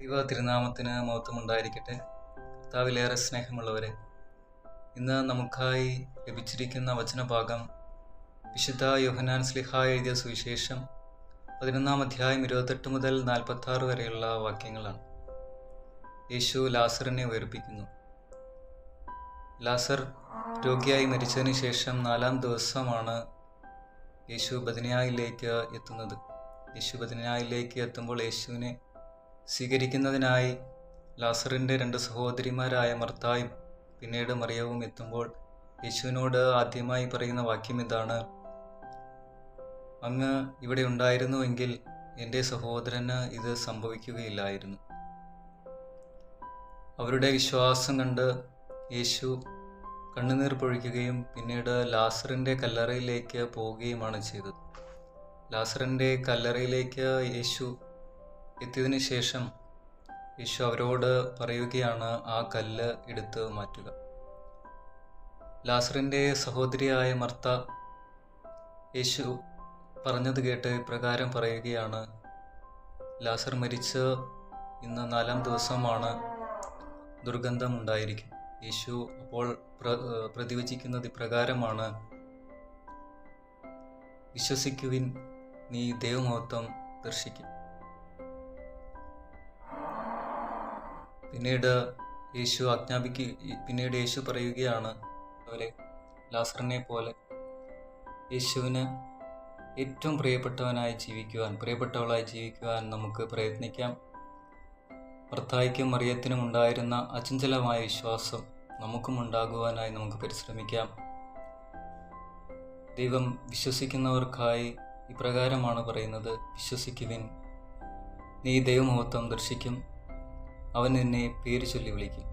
ദൈവ തിരുനാമത്തിന് മഹത്വമുണ്ടായിരിക്കട്ടെ. കർത്താവിലേറെ സ്നേഹമുള്ളവരെ ഇന്ന് നമുക്കായി ലഭിച്ചിരിക്കുന്ന വചനഭാഗം വിശുദ്ധ യോഹനാൻ സ്ലിഹ എഴുതിയ സുവിശേഷം പതിനൊന്നാം അധ്യായം ഇരുപത്തെട്ട് മുതൽ നാൽപ്പത്തി വരെയുള്ള വാക്യങ്ങളാണ്. യേശു ലാസറിനെ ഉയർപ്പിക്കുന്നു. ലാസർ രോഗിയായി മരിച്ചതിന് ശേഷം നാലാം ദിവസമാണ് യേശു ബദനിയായിലേക്ക് എത്തുന്നത്. യേശു ബദനിയായിലേക്ക് എത്തുമ്പോൾ യേശുവിനെ സ്വീകരിക്കുന്നതിനായി ലാസറിന്റെ രണ്ട് സഹോദരിമാരായ മർത്തായും പിന്നീട് മറിയവും എത്തുമ്പോൾ യേശുവിനോട് ആദ്യമായി പറയുന്ന വാക്യം ഇതാണ് അങ്ങ് ഇവിടെ ഉണ്ടായിരുന്നുവെങ്കിൽ എന്റെ സഹോദരന് ഇത് സംഭവിക്കുകയില്ലായിരുന്നു. അവരുടെ വിശ്വാസം കണ്ട് യേശു കണ്ണുനീർ പൊഴിക്കുകയും പിന്നീട് ലാസറിന്റെ കല്ലറയിലേക്ക് പോവുകയുമാണ് ചെയ്തത്. ലാസറിന്റെ കല്ലറയിലേക്ക് യേശു എത്തിയതിനു ശേഷം യേശു അവരോട് പറയുകയാണ് ആ കല്ല് എടുത്ത് മാറ്റുക. ലാസറിന്റെ സഹോദരിയായ മർത്ത യേശു പറഞ്ഞത് കേട്ട് ഇപ്രകാരം പറയുകയാണ് ലാസർ മരിച്ച് ഇന്ന് നാലാം ദിവസമാണ് ദുർഗന്ധം ഉണ്ടായിരിക്കും യേശു അപ്പോൾ പ്ര പ്രതിവചിക്കുന്നത് ഇപ്രകാരമാണ് വിശ്വസിക്കുവിൻ നീ ദൈവമഹത്വം ദർശിക്കും. പിന്നീട് യേശു ആജ്ഞാപിക്കുക പിന്നീട് യേശു പറയുകയാണ് അവരെ ലാസറിനെ പോലെ യേശുവിന് ഏറ്റവും പ്രിയപ്പെട്ടവനായി ജീവിക്കുവാൻ പ്രിയപ്പെട്ടവളായി ജീവിക്കുവാൻ നമുക്ക് പ്രയത്നിക്കാം. ഭർത്തായിക്കും മറിയത്തിനും ഉണ്ടായിരുന്ന അചഞ്ചലമായ വിശ്വാസം നമുക്കും ഉണ്ടാകുവാനായി നമുക്ക് പരിശ്രമിക്കാം. ദൈവം വിശ്വസിക്കുന്നവർക്കായി ഇപ്രകാരമാണ് പറയുന്നത് വിശ്വസിക്കുവിൻ. നീ ദൈവമഹത്വം ദർശിക്കും. അവൻ നിന്നെ പേര് ചൊല്ലി വിളിക്കും.